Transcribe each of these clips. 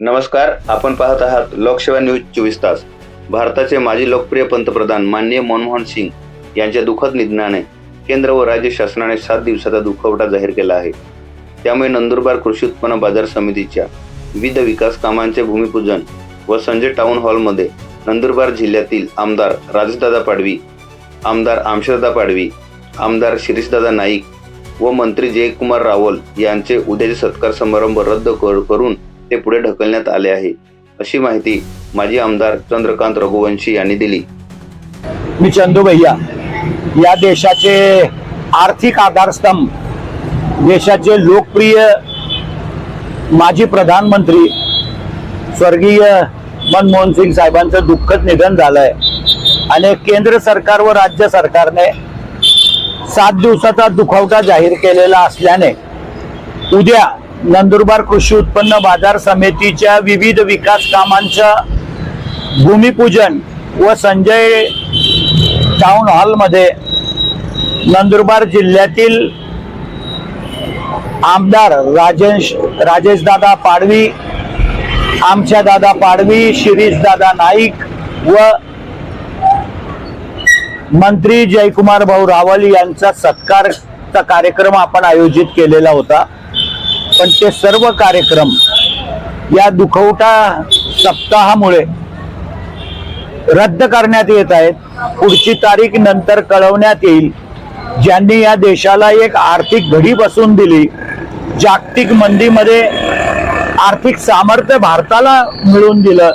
नमस्कार आपण पाहत आहात लोकसेवा न्यूज चोवीस तास. भारताचे माजी लोकप्रिय पंतप्रधान माननीय मनमोहन सिंग यांच्या दुःखद निधनाने केंद्र व राज्य शासनाने सात दिवसाचा दुखवटा जाहीर केला आहे. त्यामुळे नंदुरबार कृषी उत्पन्न बाजार समितीच्या विविध विकास कामांचे भूमिपूजन व संजय टाउन हॉलमध्ये नंदुरबार जिल्ह्यातील आमदार राजदादा पाडवी आमदार आमशरदा पाडवी आमदार शिरीषदादा नाईक व मंत्री जयकुमार रावल यांचे उद्याचे सत्कार समारंभ रद्द कर- करून ते पुढे ढकलण्यात आले आहे. अशी माहिती माजी आमदार चंद्रकांत रघुवंशी यांनी दिली. मी चंदू भैया. या देशाचे आर्थिक आधारस्तंभ देशाचे लोकप्रिय माजी प्रधानमंत्री स्वर्गीय मनमोहन सिंग साहेबांचं दुःखद निधन झालंय. आणि केंद्र सरकार व राज्य सरकारने सात दिवसाचा दुखवटा जाहीर केलेला असल्याने उद्या नंदुरबार कृषी उत्पन्न बाजार समितीच्या विविध विकास कामांचं भूमिपूजन व संजय टाउन हॉलमध्ये नंदुरबार जिल्ह्यातील आमदार राजेश राजेशदादा पाडवी आमच्या दादा पाडवी शिरीषदादा नाईक व मंत्री जयकुमार भाऊ रावल यांचा सत्कारचा कार्यक्रम आपण आयोजित केलेला होता. पण ते सर्व कार्यक्रम या दुखवटा सप्ताहामुळे रद्द करण्यात येत आहेत. पुढची तारीख नंतर कळवण्यात येईल. ज्यांनी या देशाला एक आर्थिक घडी बसून दिली जागतिक मंदीमध्ये आर्थिक सामर्थ्य भारताला मिळवून दिलं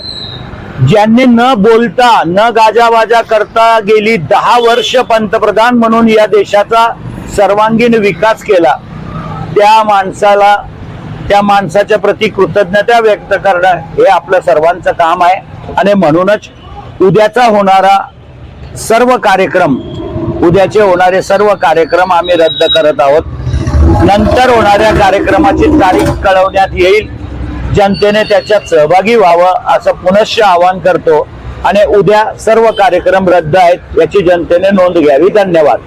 ज्यांनी न बोलता न गाजावाजा करता गेली दहा वर्ष पंतप्रधान म्हणून या देशाचा सर्वांगीण विकास केला त्या माणसाला त्या माणसाच्या प्रती कृतज्ञता व्यक्त करणं हे आपलं सर्वांचं काम आहे. आणि म्हणूनच उद्याचा होणारा सर्व कार्यक्रम उद्याचे होणारे सर्व कार्यक्रम आम्ही रद्द करत आहोत. नंतर होणाऱ्या कार्यक्रमाची तारीख कळवण्यात येईल. जनतेने त्याच्यात सहभागी व्हावं असं पुनश्च आवाहन करतो. आणि उद्या सर्व कार्यक्रम रद्द आहेत याची जनतेने नोंद घ्यावी. धन्यवाद.